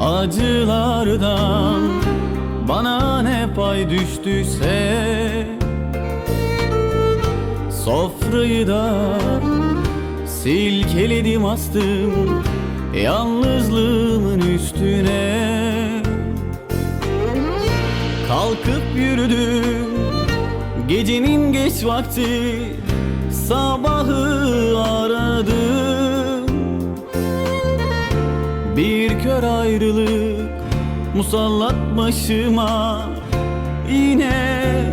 Acılardan. Bana ne pay düştüyse Sofrayı da silkeledim astım Yalnızlığımın üstüne. Kalkıp yürüdüm Gecenin geç vakti Sabahı aradım Bir kör ayrılık Musallat başıma Yine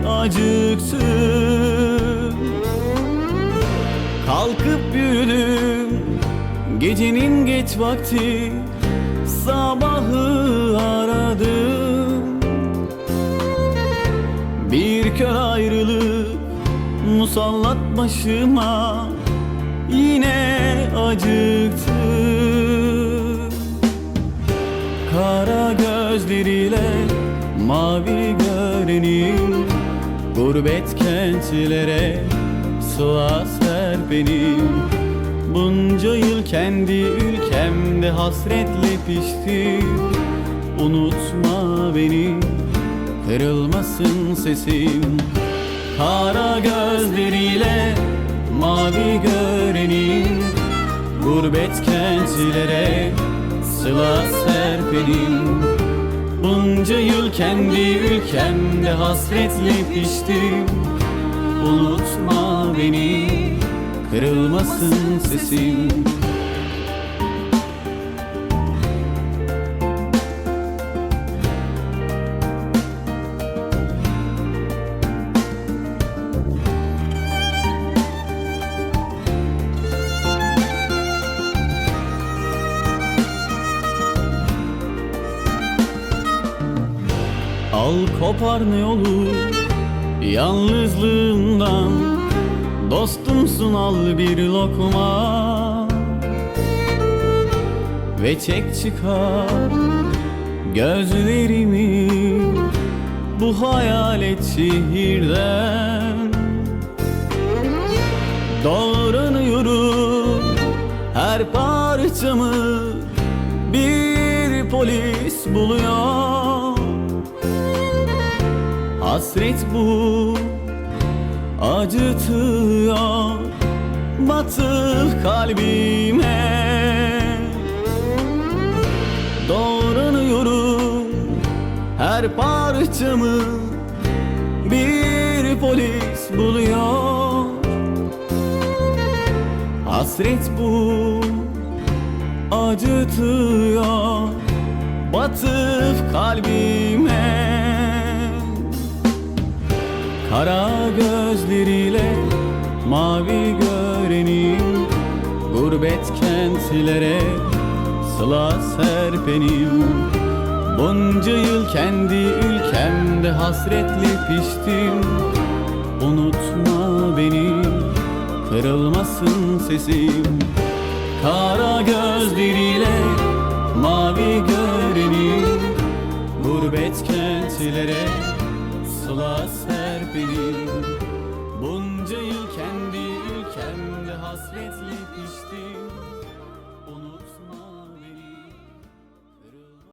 acıktım Kalkıp yürüdüm Gecenin geç vakti Sabahı aradım. Bir kör ayrılık Musallat başıma Yine acıktım mavi görenim Gurbet kentlere sıla serpenim Bunca yıl kendi ülkemde hasretle piştim Unutma beni kırılmasın sesim Kara gözleriyle mavi görenim Gurbet kentlere sıla serpenim kendi ülkemde hasretle piştim. Unutma beni kırılmasın sesim Al kopar ne olur yalnızlığımdan Dostumsun al bir lokma Ve çek çıkar gözlerimi Bu hayalet şehirden. Doğranıyorum her parçamı Bir polis buluyor Hasret bu acıtıyor Batık kalbime. Doğranıyorum her parçamı Bir polis buluyor. Hasret bu acıtıyor Batık kalbime gözleriyle mavi görenim Gurbet kentlere sıla serpenim. Bunca yıl kendi ülkemde hasretle piştim. Unutma beni kırılmasın sesim. Kara gözleriyle mavi görenim Gurbet kentlere sıla serpelim hasretle piştim Unutma